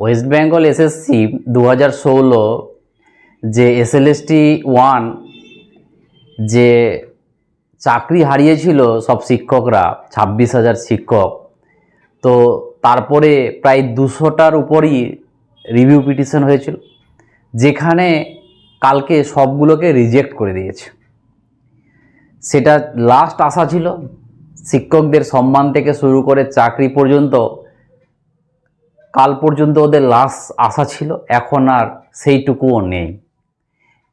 West Bengal SSC দু হাজার ষোলো যে এসএলএসটি ওয়ান যে চাকরি হারিয়েছিল সব শিক্ষকরা, ছাব্বিশ হাজার শিক্ষক, তো তারপরে প্রায় দুশোটার উপরই রিভিউ পিটিশন হয়েছিল, যেখানে কালকে সবগুলোকে রিজেক্ট করে দিয়েছে। সেটা লাস্ট আশা ছিল, শিক্ষকদের সম্মান থেকে শুরু করে চাকরি পর্যন্ত কাল পর্যন্ত ওদের লাস্ট আসা ছিল, এখন আর সেইটুকুও নেই।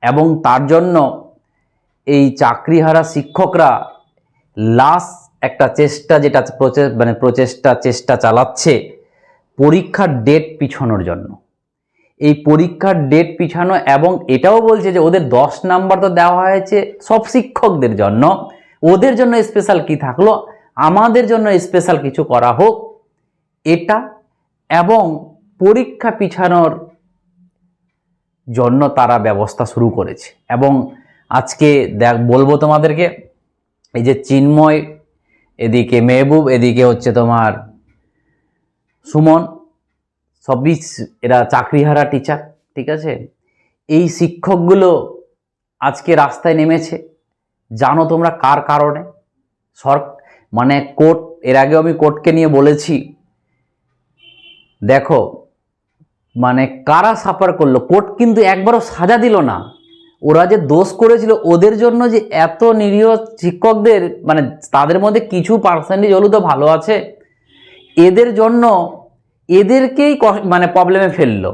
এবং তার জন্য এই চাকরিহারা শিক্ষকরা লাস্ট একটা চেষ্টা যেটা মানে প্রচেষ্টা, চেষ্টা চালাচ্ছে পরীক্ষার ডেট পিছানোর জন্য। এই পরীক্ষার ডেট পিছানো এবং এটাও বলছে যে ওদের দশ নাম্বার তো দেওয়া হয়েছে সব শিক্ষকদের জন্য। ওদের জন্য স্পেশাল কি থাকল? আমাদের জন্য স্পেশাল কিছু করা হোক। এটা এবং পরীক্ষা পিছানোর জন্য তারা ব্যবস্থা শুরু করেছে। এবং আজকে দেখ, বলব তোমাদেরকে, এই যে চিন্ময়, এদিকে মেহবুব, এদিকে হচ্ছে তোমার সুমন, সবই এরা চাকরিহারা টিচার ঠিক আছে? এই শিক্ষকগুলো আজকে রাস্তায় নেমেছে। জানো তোমরা কার কারণে? সর মানে কোর্ট, এর আগেও আমি কোর্টকে নিয়ে বলেছি দেখো মানে কারা সাফার করল? কোর্ট কিন্তু একবারও সাজা দিল না। ওরা যে দোষ করেছিল ওদের জন্য যে এত নিরীহ শিক্ষকদের মানে তাদের মধ্যে কিছু পার্সেন্টেজ হলেও তো ভালো আছে, এদের জন্য এদেরকেই মানে প্রবলেমে ফেলল।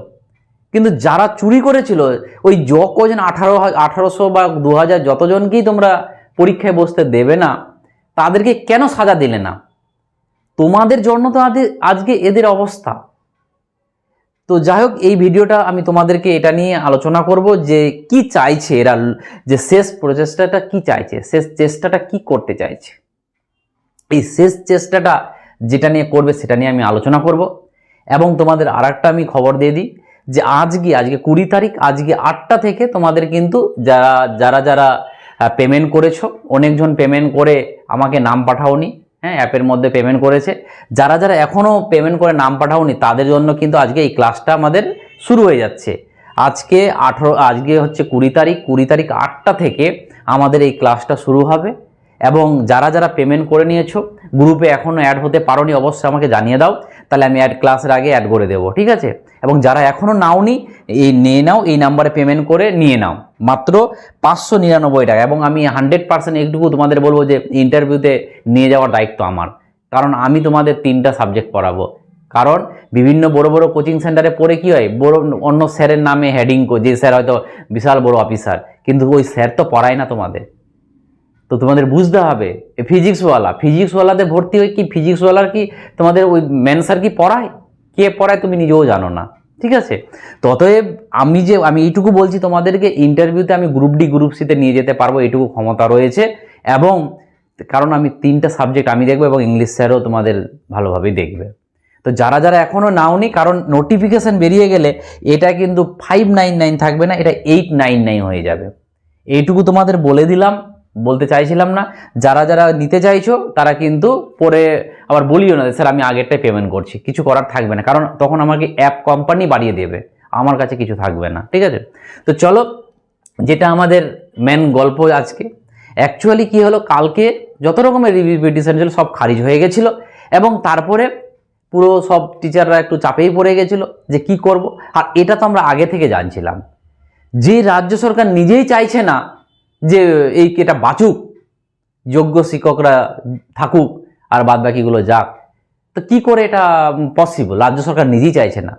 কিন্তু যারা চুরি করেছিল, ওই য কজন আঠারো আঠারোশো বা দু হাজার যতজনকেই তোমরা পরীক্ষায় বসতে দেবে না, তাদেরকে কেন সাজা দিলে না? তোমাদের জন্য তো আজকে এদের অবস্থা। তো যাই হোক এই ভিডিওটা আমি তোমাদেরকে এটা নিয়ে আলোচনা করব যে কি চাইছে এরা, যে শেষ প্রচেষ্টাটা কি চাইছে, শেষ চেষ্টাটা কি করতে চাইছে। এই শেষ চেষ্টাটা যেটা নিয়ে করবে সেটা নিয়ে আমি আলোচনা করব। এবং তোমাদের আর আমি খবর দিয়ে দিই যে আজকে আজকে কুড়ি তারিখ, আজকে আটটা থেকে তোমাদের কিন্তু যারা যারা যারা পেমেন্ট করেছ, অনেকজন পেমেন্ট করে আমাকে নাম পাঠাওনি। হ্যাঁ অ্যাপের মধ্যে পেমেন্ট করেছে। যারা যারা এখনও পেমেন্ট করে নাম পাঠাওনি, তাদের জন্য কিন্তু আজকে এই ক্লাসটা আমাদের শুরু হয়ে যাচ্ছে। আজকে আঠেরো, আজকে হচ্ছে কুড়ি তারিখ কুড়ি তারিখ আটটা থেকে আমাদের এই ক্লাসটা শুরু হবে। এবং যারা যারা পেমেন্ট করে নিয়েছো গ্রুপে এখনও অ্যাড হতে পারোনি, অবশ্যই আমাকে জানিয়ে দাও। তাহলে আমি অ্যাড ক্লাসের আগে অ্যাড করে দেবো, ঠিক আছে? এবং যারা এখনও নাওনি, এই নিয়ে নাও, এই নাম্বারে পেমেন্ট করে নিয়ে নাও। মাত্র পাঁচশো নিরানব্বই টাকা। এবং আমি হান্ড্রেড পার্সেন্ট একটুকু তোমাদের বলব যে ইন্টারভিউতে নিয়ে যাওয়ার দায়িত্ব আমার। কারণ আমি তোমাদের তিনটা সাবজেক্ট পড়াবো। কারণ বিভিন্ন বড় বড় কোচিং সেন্টারে পড়ে কি হয়, বড় অন্য স্যারের নামে হেডিং যে স্যার হয়তো বিশাল বড় অফিসার কিন্তু ওই স্যার তো পড়ায় না তোমাদের। তো তোমাদের বুঝতে হবে ফিজিক্সওয়ালা ফিজিক্সওয়ালাতে ভর্তি হয়ে কি ফিজিক্সওয়ালার কি তোমাদের ওই ম্যান স্যার কি পড়ায়? কে পড়ায় তুমি নিজেও জানো না, ঠিক আছে? তো অতএব আমি যে, আমি এইটুকু বলছি তোমাদেরকে ইন্টারভিউতে আমি গ্রুপ ডি গ্রুপ সিতে নিয়ে যেতে পারব, এইটুকু ক্ষমতা রয়েছে এবং কারণ আমি তিনটা সাবজেক্ট আমি দেখব এবং ইংলিশ স্যারও তোমাদের ভালোভাবেই দেখবে। তো যারা যারা এখনও নাওনি, কারণ নোটিফিকেশান বেরিয়ে গেলে এটা কিন্তু ফাইভ নাইন নাইন থাকবে না, এটা এইট নাইন নাইন হয়ে যাবে। এইটুকু তোমাদের বলে দিলাম। বলতে চাইছিলাম না। যারা যারা নিতে চাইছো, তারা কিন্তু পরে আবার বলিও না স্যার, আমি আগেরটাই পেমেন্ট করছি। কিছু করার থাকবে না। কারণ তখন আমাকে অ্যাপ কোম্পানি বাড়িয়ে দেবে। আমার কাছে কিছু থাকবে না। ঠিক আছে? তো চলো, যেটা আমাদের মেন গল্প আজকে। অ্যাকচুয়ালি কি হলো, কালকে যত রকমের রিভিউ পিটিশন ছিল, সব খারিজ হয়ে গেছিল এবং তারপরে পুরো সব টিচাররা একটু চাপেই পড়ে গেছিল যে, কি করব? আর এটা তো আমরা আগে থেকে জানছিলাম। যে রাজ্য সরকার নিজেই চাইছে না যে এই এটা বাঁচুক, যোগ্য শিক্ষকরা থাকুক আর বাদ বাকিগুলো যাক। তো কি করে এটা পসিবল রাজ্য সরকার নিজেই চাইছে না।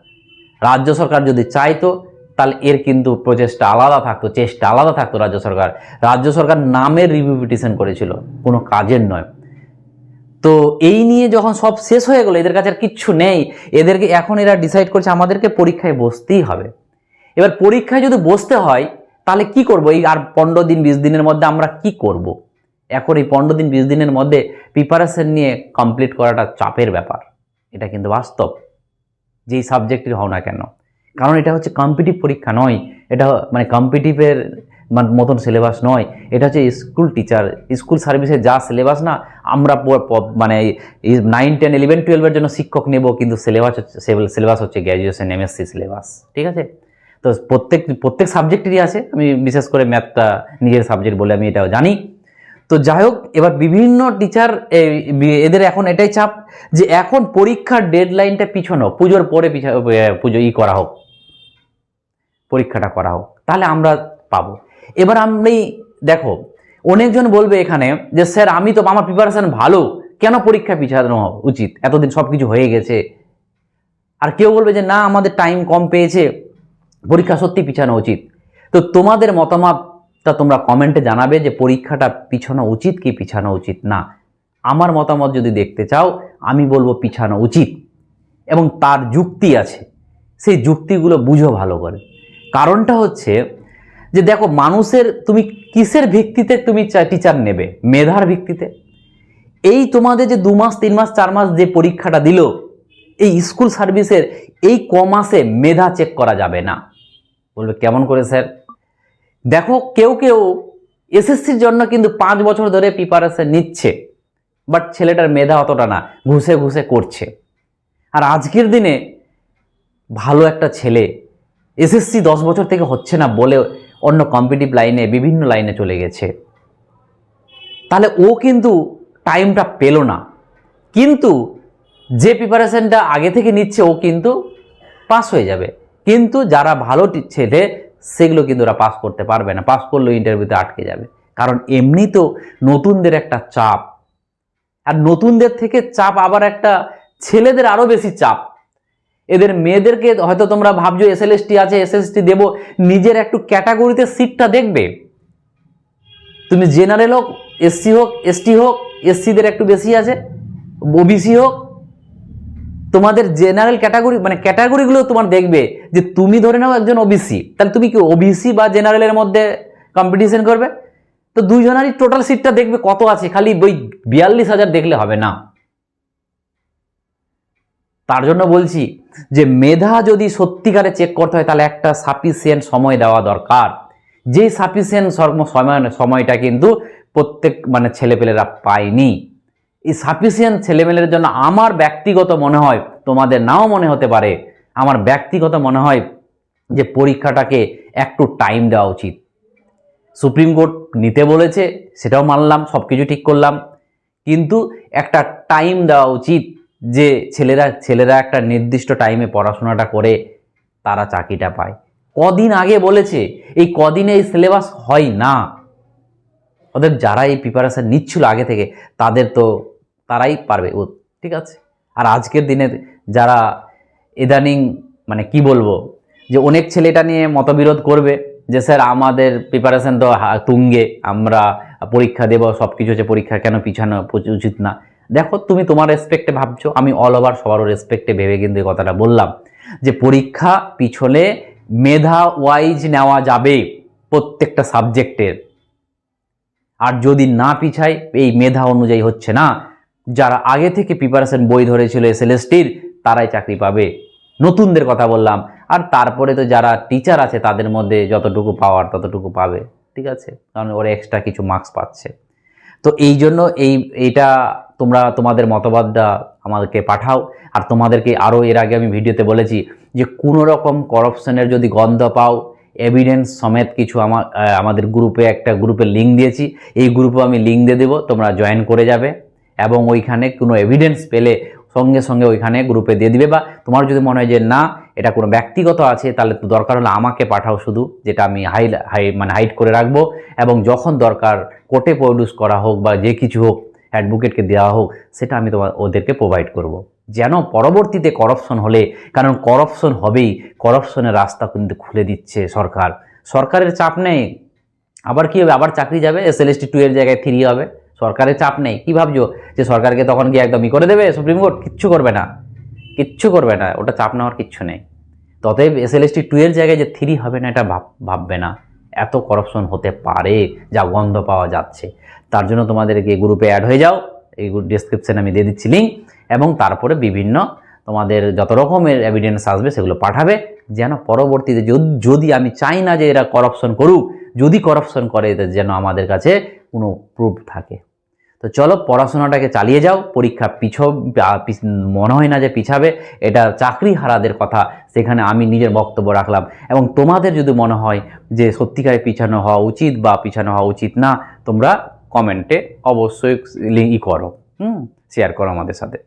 রাজ্য সরকার যদি চাইতো, তাহলে এর কিন্তু প্রচেষ্টা আলাদা থাকতো, চেষ্টা আলাদা থাকতো রাজ্য সরকার। রাজ্য সরকার নামের রিভিউ পিটিশন করেছিল, কোনো কাজের নয়। তো এই নিয়ে যখন সব শেষ হয়ে গেলো, এদের কাছে আর কিচ্ছু নেই। এদেরকে এখন এরা ডিসাইড করছে, আমাদেরকে পরীক্ষায় বসতেই হবে। এবার পরীক্ষায় যদি বসতে হয় তাহলে কি করব? এই আর পনেরো দিন, বিশ দিনের মধ্যে আমরা কি করব। এখন এই পনেরো দিন, বিশ দিনের মধ্যে প্রিপারেশন নিয়ে কমপ্লিট করাটা চাপের ব্যাপার। এটা কিন্তু বাস্তব। যেই সাবজেক্টের হও না কেন। কারণ এটা হচ্ছে কম্পিটিভ পরীক্ষা নয়। এটা মানে কম্পিটিভের মতন সিলেবাস নয়। এটা হচ্ছে স্কুল টিচার স্কুল সার্ভিসে যা সিলেবাস না, আমরা মানে নাইন টেন ইলেভেন টুয়েলভের জন্য শিক্ষক নেব, কিন্তু সিলেবাস হচ্ছে সিলেবাস হচ্ছে গ্র্যাজুয়েশন এমএসসি সিলেবাস ঠিক আছে? তো প্রত্যেক প্রত্যেক সাবজেক্টেরই আছে। আমি বিশেষ করে ম্যাথটা নিজের সাবজেক্ট বলে আমি এটাও জানি। তো যাই হোক এবার বিভিন্ন টিচার এদের এখন এটাই চাপ যে এখন পরীক্ষার ডেডলাইনটা পিছনো, পুজোর পরে পুজো ই করা হোক, পরীক্ষাটা করা হোক, তাহলে আমরা পাবো। এবার আমি, দেখো, অনেকজন বলবে এখানে যে, স্যার, আমি তো, আমার প্রিপারেশান ভালো, কেন পরীক্ষা পিছানো উচিত? এতদিন সব কিছু হয়ে গেছে। আর কেউ বলবে যে, না, আমাদের টাইম কম পেয়েছে। পরীক্ষা সত্যি পিছানো উচিত। তো তোমাদের মতামতটা তোমরা কমেন্টে জানাবে যে পরীক্ষাটা পিছানো উচিত কি পিছানো উচিত না। আমার মতামত যদি দেখতে চাও, আমি বলব পিছানো উচিত। এবং তার যুক্তি আছে। সেই যুক্তিগুলো বুঝো ভালো করে। কারণটা হচ্ছে যে দেখো, মানুষের তুমি কিসের ভিত্তিতে তুমি টিচার নেবে? মেধার ভিত্তিতে। এই তোমাদের যে দু মাস তিন মাস চার মাস যে পরীক্ষাটা দিল, এই স্কুল সার্ভিসের এই ক মাসে মেধা চেক করা যাবে না। বলবে, কেমন করে, স্যার? দেখো, কেউ কেউ এসএসসির জন্য কিন্তু পাঁচ বছর ধরে প্রিপারেশন নিচ্ছে বাট ছেলেটার মেধা অতটা না, ঘুষে ঘুষে করছে। আর আজকের দিনে ভালো একটা ছেলে, এসএসসি দশ বছর থেকে হচ্ছে না বলে অন্য কম্পিটিভ লাইনে বিভিন্ন লাইনে চলে গেছে। তাহলে ও কিন্তু টাইমটা পেল না। কিন্তু যে প্রিপারেশনটা আগে থেকে নিচ্ছে, ও কিন্তু পাস হয়ে যাবে। কিন্তু যারা ভালো টি- ছেলে, সেগুলো কিন্তু ওরা পাস করতে পারবে না। পাস করলেও ইন্টারভিউতে আটকে যাবে। কারণ এমনি তো নতুনদের একটা চাপ। আর নতুনদের থেকে চাপ আবার একটা ছেলেদের আরও বেশি চাপ। এদের মেয়েদেরকে হয়তো তোমরা ভাবছ এসএলএসটি আছে এস এসএসটি দেব, নিজের একটু ক্যাটাগরিতে সিটটা দেখবে। তুমি জেনারেল হোক এসসি হোক এসটি হোক এসসিদের একটু বেশি আছে ওবিসি হোক তোমাদের জেনারেল ক্যাটাগরি মানে ক্যাটাগরিগুলো তোমার দেখবে যে তুমি ধরে নাও একজন ওবিসি তাহলে তুমি কি ওবিসি বা জেনারেলের মধ্যে কম্পিটিশন করবে? তো দুইজনারই টোটাল সিটটা দেখবে কত আছে, খালি ওই বিয়াল্লিশ হাজার দেখলে হবে না। তার জন্য বলছি যে মেধা যদি সত্যিকারে চেক করতে হয়, তাহলে একটা সাফিসিয়েন্ট সময় দেওয়া দরকার। যেই সাফিসিয়েন্ট সময় সময়টা কিন্তু প্রত্যেক মানে ছেলেপেলেরা পায়নি। এই সাফিসিয়েন্ট ছেলেমেলের জন্য আমার ব্যক্তিগত মনে হয় তোমাদের নাও মনে হতে পারে, আমার ব্যক্তিগত মনে হয় যে পরীক্ষাটাকে একটু টাইম দেওয়া উচিত। সুপ্রিম কোর্ট নিতে বলেছে, সেটাও মানলাম সব কিছু ঠিক করলাম, কিন্তু একটা টাইম দেওয়া উচিত যে ছেলেরা ছেলেরা একটা নির্দিষ্ট টাইমে পড়াশোনাটা করে, তারা চাকরিটা পায়। কদিন আগে বলেছে, এই কদিনে এই সিলেবাস হয় না। ওদের যারা এই প্রিপারেশন নিচ্ছিল আগে থেকে, তাদের তো তারাই পারবে ও, ঠিক আছে? আর আজকের দিনে যারা ইদানিং মানে কি বলব, যে অনেক ছেলে এটা নিয়ে মতবিরোধ করবে, যে স্যার আমাদের প্রিপারেশন তো তুঙ্গে, আমরা পরীক্ষা দেব সব কিছু হচ্ছে পরীক্ষা, কেন পিছানো উচিত না? দেখো, তুমি তোমার রেসপেক্টে ভাবছ, আমি অল ওভার সবারও রেসপেক্টে ভেবে কিন্তু এই কথাটা বললাম, যে পরীক্ষা পিছনে মেধা ওয়াইজ নেওয়া যাবে প্রত্যেকটা সাবজেক্টের আর যদি না পিছায়, এই মেধা অনুযায়ী হচ্ছে না যারা আগে থেকে প্রিপারেশন বই ধরেছিল এসএলএসটির তারাই চাকরি পাবে। নতুনদের কথা বললাম। আর তারপরে তো যারা টিচার আছে, তাদের মধ্যে যতটুকু পাওয়ার ততটুকু পাবে। ঠিক আছে? কারণ ওরা এক্সট্রা কিছু মার্কস পাচ্ছে। তো এই জন্য এই এইটা তোমরা তোমাদের মতবাদটা আমাদেরকে পাঠাও। আর তোমাদেরকে আরও এর আগে আমি ভিডিওতে বলেছি যে কোনো রকম করাপশনের যদি গন্ধ পাও এভিডেন্স সমেত কিছু আমার আমাদের গ্রুপে একটা গ্রুপে লিঙ্ক দিয়েছি। এই গ্রুপে আমি লিঙ্ক দিয়ে দেবো, তোমরা জয়েন করে যাবে। এবং ওইখানে কোনো এভিডেন্স পেলে সঙ্গে সঙ্গে ওইখানে গ্রুপে দিয়ে দিবে বা তোমার যদি মনে হয় যে না, এটা কোনো ব্যক্তিগত আছে, তাহলে তো দরকার হলে আমাকে পাঠাও শুধু, যেটা আমি হাই হাই মানে হাইড করে রাখব এবং যখন দরকার কোর্টে প্রডিউস করা হোক বা যে কিছু হোক অ্যাডভোকেটকে দেওয়া হোক, সেটা আমি তোমার ওদেরকে প্রোভাইড করব। যেন পরবর্তীতে করপশন হলে, কারণ করপশন হবেই করপশনের রাস্তা কিন্তু খুলে দিচ্ছে সরকার। সরকারের চাপ নেই। আবার কি হবে? আবার চাকরি যাবে S L S T two এর জায়গায় থ্রি হবে। সরকারের চাপ নেই। কি ভাবছ? যে সরকারকে তখন কি একদমই করে দেবে? সুপ্রিম কোর্ট কিচ্ছু করবে না। কিচ্ছু করবে না। ওটা চাপ নেওয়ার কিচ্ছু নেই। ততএব এস এল এস টি এর জায়গায় যে থ্রি হবে না, এটা ভাব ভাববে না। এত করাপশন হতে পারে, যা গন্ধ পাওয়া যাচ্ছে। তার জন্য তোমাদেরকে গ্রুপে অ্যাড হয়ে যাও। এই ডিসক্রিপশানে আমি দিয়ে দিচ্ছি লিঙ্ক এবং তারপরে বিভিন্ন তোমাদের যত রকমের এভিডেন্স আসবে, সেগুলো পাঠাবে। যেন পরবর্তীতে যদি- আমি চাই না যে এরা করাপশন করুক, যদি করাপশন করে যেন আমাদের কাছে কোনো প্রুফ থাকে। তো চলো পড়াশোনাটাকে চালিয়ে যাও, পরীক্ষা পিছ মনে হয় না যে পিছাবে, এটা চাকরি হারাদের কথা, সেখানে আমি নিজের বক্তব্য রাখলাম। এবং তোমাদের যদি মনে হয় যে সত্যিকারে পিছানো হওয়া উচিত বা পিছানো হওয়া উচিত না, তোমরা কমেন্টে অবশ্যই ই করো। হুম শেয়ার করো আমাদের সাথে।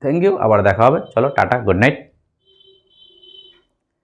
থ্যাংক ইউ আবার দেখা হবে। চলো, টাটা গুড নাইট